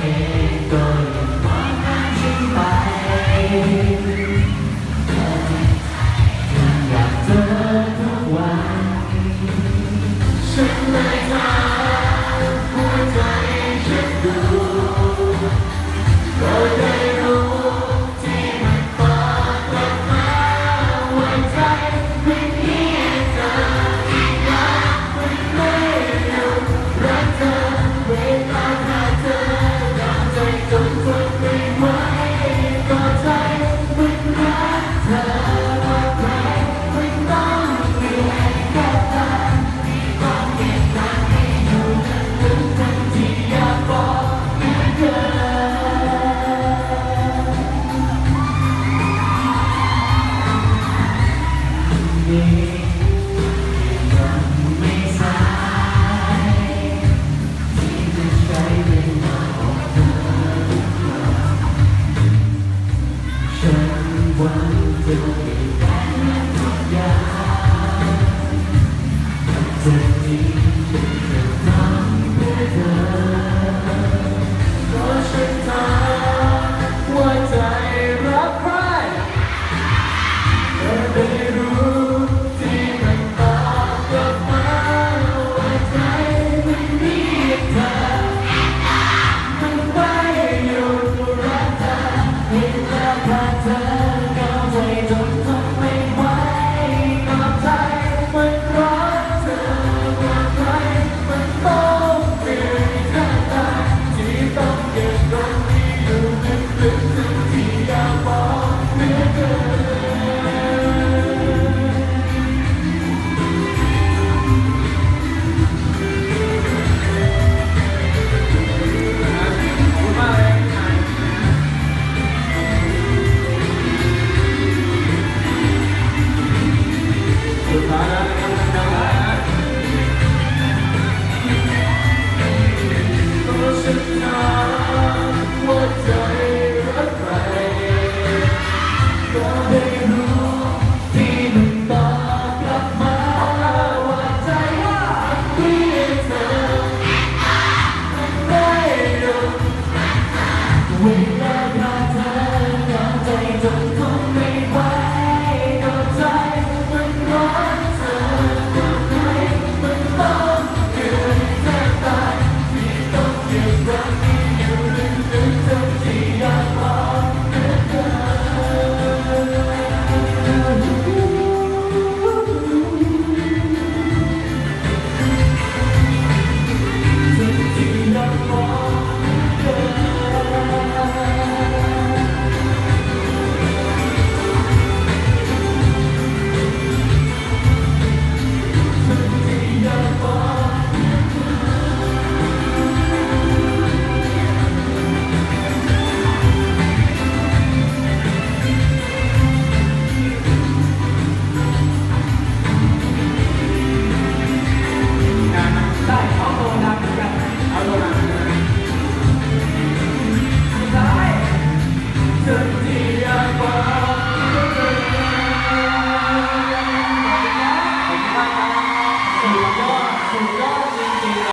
เองก็ยังมองหน้าฉันไปยัอยากเจอทุกวันฉันเลยถามหัวใจฉันดู